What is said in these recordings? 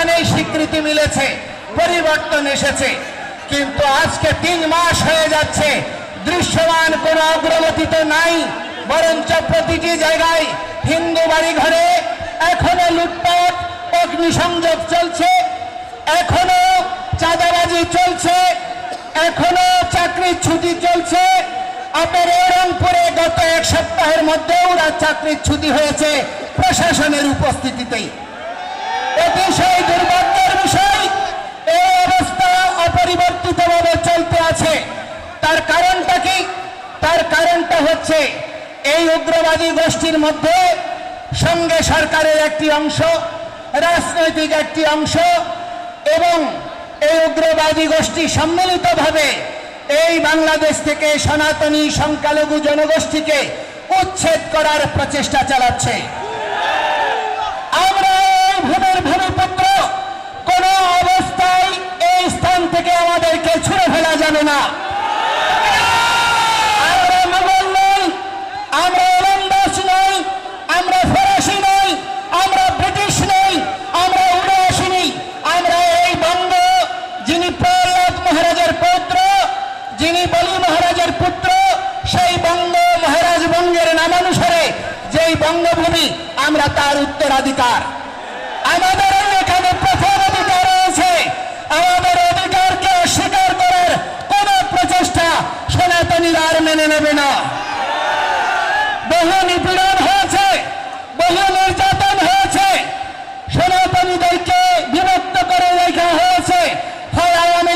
সেখানেই স্বীকৃতি মিলেছে, পরিবর্তন এসেছে। কিন্তু আজকে তিন মাস হয়ে যাচ্ছে, দৃশ্যমান কোনো অগ্রগতি তো নাই, বরঞ্চ প্রতিটি জায়গায় হিন্দু বাড়ি ঘরে এখনও লুটপাট, অগ্নিসংযোগ চলছে, এখনও চাঁদাবাজি চলছে, এখনও চাকরির ছুটি চলছে। আপনার রংপুরে গত এক সপ্তাহের মধ্যে ওরা চাকরির ছুটি হয়েছে প্রশাসনের উপস্থিতিতেই। অতিশয় দুর্ভাগ্যের বিষয় এই অবস্থা অপরিবর্তিতভাবে চলতে আছে। তার কারণটা কি? তার কারণটা হচ্ছে এই উগ্রবাদী গোষ্ঠীর মধ্যে সঙ্গে সরকারের একটি অংশ, রাজনৈতিক একটি অংশ এবং এই উগ্রবাদী গোষ্ঠী সম্মিলিতভাবে এই বাংলাদেশ থেকে সনাতনী সংখ্যালঘু জনগোষ্ঠীকে উচ্ছেদ করার প্রচেষ্টা চালাচ্ছে। ভূমির ভূমিপুত্র কোন অবস্থায় এই স্থান থেকে আমাদেরকে ছুড়ে ফেলা যাবে না। আমরা যিনি প্রহ্লাদ মহারাজের পৌত্র, যিনি বলি মহারাজের পুত্র, সেই বঙ্গ মহারাজ বঙ্গের নামানুসারে যেই বঙ্গভূমি, আমরা তার উত্তরাধিকার। আমাদের এখানে প্রথম অধিকার রয়েছে। আমাদের অধিকারকে অস্বীকার করার কোন প্রচেষ্টা সনাতনীরা আর মেনে নেবে না। বহু হয়েছে, বহু নির্যাতন হয়েছে। সনাতনীদেরকে বিভক্ত করে রেখা হয়েছে। হয় আওয়ামী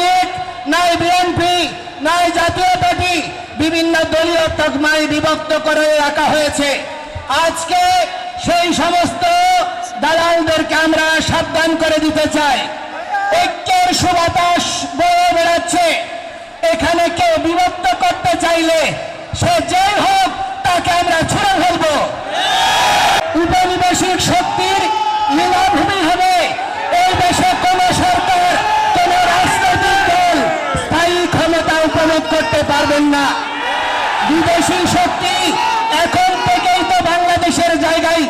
নাই বিএনপি, নাই জাতীয় পার্টি, বিভিন্ন দলীয় তকমায় বিভক্ত করে রাখা হয়েছে। আজকে সেই সমস্ত দালালদেরকে আমরা সাবধান করে দিতে চাই। ঐক্যের সুবাতাস বয়ে বেড়াচ্ছে। এখানে কেউ বিভক্ত করতে চাইলে সে যেই হোক, তাকে আমরা ছুড়ে ফেলব। উপনিবেশিক শক্তির লীলাভূমি হবে। এই দেশে কোন সরকার, কোন রাজনৈতিক দল স্থায়ী ক্ষমতা উপভোগ করতে পারবেন না। বিদেশি শক্তি এখন থেকেই তো বাংলাদেশের জায়গায়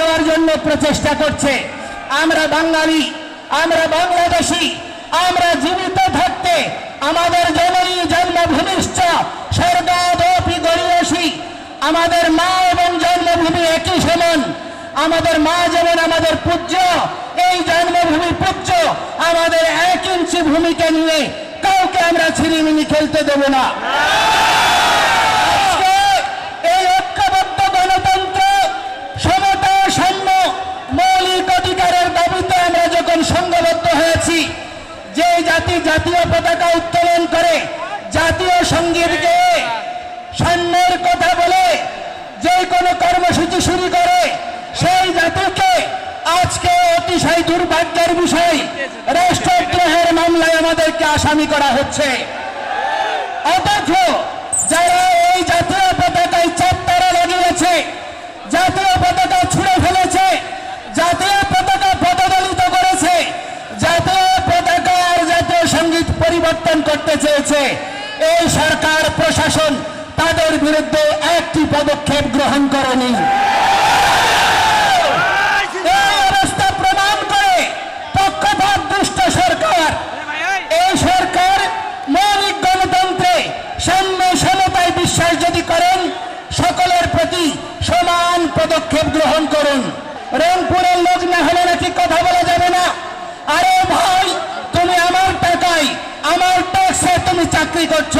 দেওয়ার জন্য প্রচেষ্টা করছে। আমরা বাঙালি, আমরা বাংলাদেশি, আমরা জীবিত থাকতে আমাদের জননী জন্মভূমিশ্চ স্বর্গাদপি গরিয়সী, আমাদের মা এবং জন্মভূমি একই সমান, আমাদের মা যেমন আমাদের পূজ্য এই জন্মভূমি পূজ্য আমাদের এক ইঞ্চি ভূমিকে নিয়ে কাউকে আমরা ছিনিমিনি খেলতে দেব না। জাতীয় পতাকা উত্তোলন করে জাতীয় সংগীত গেয়ে সাম্যের কথা বলে যে কোনো কর্মসূচি শুরু করে, সেই জাতিকে আজকে অতিশয় দুর্ভাগ্যের বিষয় রাষ্ট্রদ্রোহের মামলায় আমাদেরকে আসামি করা হচ্ছে। অথচ যারা এই জাতীয় পতাকায় চাপ্তারা লাগিয়েছে জাতীয় পতাকা ছুঁড়ে ফেলেছে জাতীয় পতাকা পদদলিত করেছে জাতীয় পতাকা আর জাতীয় সংগীত পরিবর্তন করতে চেয়েছে। এই সরকার, প্রশাসন তাদের বিরুদ্ধে একটি পদক্ষেপ গ্রহণ করেনি। বিশ্বাস যদি করেন, সকলের প্রতি সমান পদক্ষেপ গ্রহণ করুন। রংপুরের লোক না হলে নাকি কথা বলা যাবে না। আরে ভাই আমার ট্যাক্সে তুমি চাকরি করছ।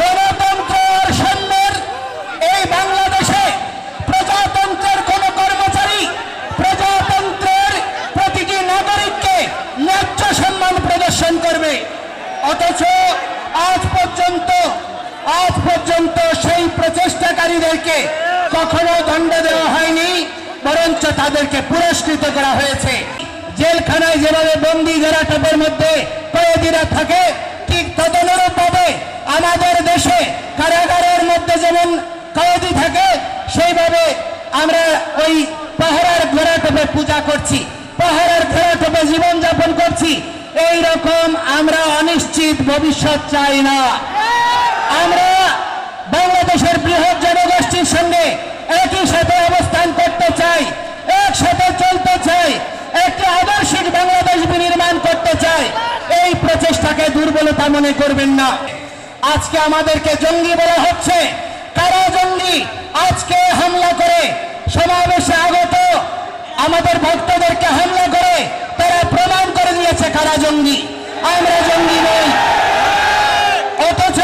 গণতন্ত্র আর এই বাংলাদেশে প্রজাতন্ত্রের কোন কর্মচারী প্রজাতন্ত্রের প্রতিটি নাগরিককে ন্যায্য সম্মান প্রদর্শন করবে। অথচ আজ পর্যন্ত আজ পর্যন্ত সেই প্রচেষ্টাকারীদেরকে কখনো দণ্ড দেওয়া হয়নি, বরঞ্চ তাদেরকে পুরস্কৃত করা হয়েছে। জেলখানায় যেভাবে বন্দি জেরাটপের মধ্যে কয়েদিরা থাকে, ঠিক তদনুরূপ ভাবে আমাদের দেশে কারাগারের মধ্যে যেমন কয়েদি থাকে, সেইভাবে আমরা ওই পাহাড়ের ঘোরাটোপে পূজা করছি, পাহাড়ের ঘোরাটোপে জীবন যাপন করছি। এই রকম আমরা অনিশ্চিত ভবিষ্যৎ চাই না। আমরা বাংলাদেশের বৃহৎ জনগোষ্ঠীর সঙ্গে একই সাথে অবস্থান করতে চাই একসাথে চলতে চাই একটি দুর্বলতা মনে করবেন না। আজকে আমাদেরকে জঙ্গি বলা হচ্ছে। কারা জঙ্গি? আজকে হামলা করে সমাবেশে আগত আমাদের ভক্তদেরকে হামলা করে তারা প্রমাণ করে দিয়েছে কারা জঙ্গি। আমরা জঙ্গি নই অথচ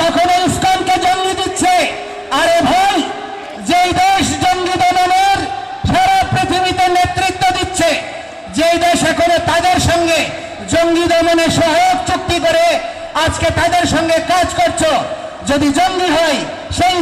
কখনো ইসলামকে জঙ্গি দিচ্ছে আরে ভাই যেই দেশ জঙ্গি দমনের সারা পৃথিবীতে নেতৃত্ব দিচ্ছে যেই দেশ এখনও তাদের সঙ্গে জঙ্গি দমনে সহায়ক চুক্তি করে আজকে তাদের সঙ্গে কাজ করছ। যদি জঙ্গি হয় সেই